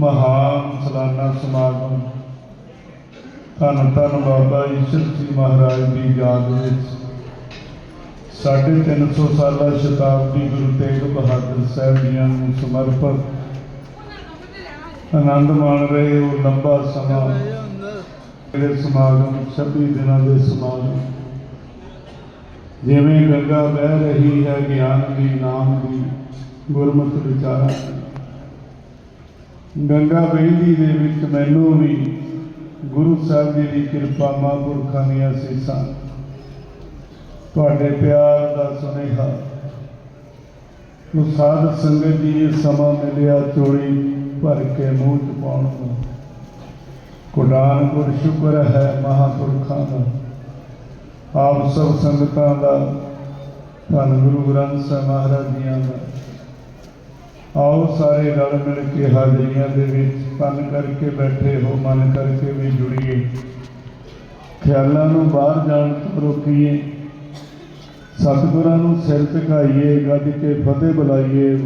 ਮਹਾਨ ਸਾਲਾਨਾ ਸਮਾਗਮ ਧੰਨ ਧੰਨ ਬਾਬਾ ਈਸ਼ਰ ਜੀ ਮਹਾਰਾਜ ਦੀ ਯਾਦ ਵਿੱਚ ਸਾਢੇ ਤਿੰਨ ਸੌ ਸਾਲਾ ਸ਼ਤਾਬਦੀ ਗੁਰੂ ਤੇਗ ਬਹਾਦਰ ਸਾਹਿਬ ਜੀਆਂ ਨੂੰ ਸਮਰਪਿਤ ਆਨੰਦ ਮਾਣ ਰਹੇ ਉਹ ਲੰਬਾ ਸਮਾਂ ਜਿਹੜੇ ਸਮਾਗਮ 26 ਦਿਨਾਂ ਦੇ ਸਮਾਗਮ ਜਿਵੇਂ ਗੰਗਾ ਵਹਿ ਰਹੀ ਹੈ ਗਿਆਨ ਦੀ, ਨਾਮ ਦੀ, ਗੁਰਮਤਿ ਵਿਚਾਰਾਂ ਦੀ। ਗੰਗਾ ਵਹਿੰਦੀ ਦੇ ਵਿੱਚ ਮੈਨੂੰ ਵੀ ਗੁਰੂ ਸਾਹਿਬ ਜੀ ਦੀ ਕਿਰਪਾ ਮਹਾਂਪੁਰਖਾਂ ਦੀਆਂ ਸੀਸਾਂ। ਤੁਹਾਡੇ ਪਿਆਰ ਦਾ ਸੁਨੇਹਾ। ਉਹ ਸਾਧ ਸੰਗਤ ਜੀ ਇਹ ਸਮਾਂ ਮਿਲਿਆ ਚੋਰੀ ਭਰ ਕੇ ਮੂੰਹ ਚ ਪਾਉਣ ਨੂੰ। ਕੁਡਾਨ ਗੁਰ ਸ਼ੁਕਰ ਹੈ ਮਹਾਂਪੁਰਖਾਂ ਦਾ। ਆਪ ਸਭ ਸੰਗਤਾਂ ਦਾ ਧੰਨ ਗੁਰੂ ਗ੍ਰੰਥ ਸਾਹਿਬ ਮਹਾਰਾਜ ਜੀਆਂ ਦਾ। ਆਓ ਸਾਰੇ ਰਲ ਮਿਲ ਕੇ ਹਾਜ਼ਰੀਆਂ ਦੇ ਵਿੱਚ ਕੰਨ ਕਰਕੇ ਬੈਠੇ ਹੋ ਮਨ ਕਰਕੇ ਵੀ ਜੁੜੀਏ। ਖਿਆਲਾਂ ਨੂੰ ਬਾਹਰ ਜਾਣ ਤੋਂ ਰੋਕੀਏ। ਸਤਿਗੁਰਾਂ ਨੂੰ ਸਿਰ ਝੁਕਾਈਏ ਗੱਜ ਕੇ ਫਤਿਹ ਬੁਲਾਈਏ।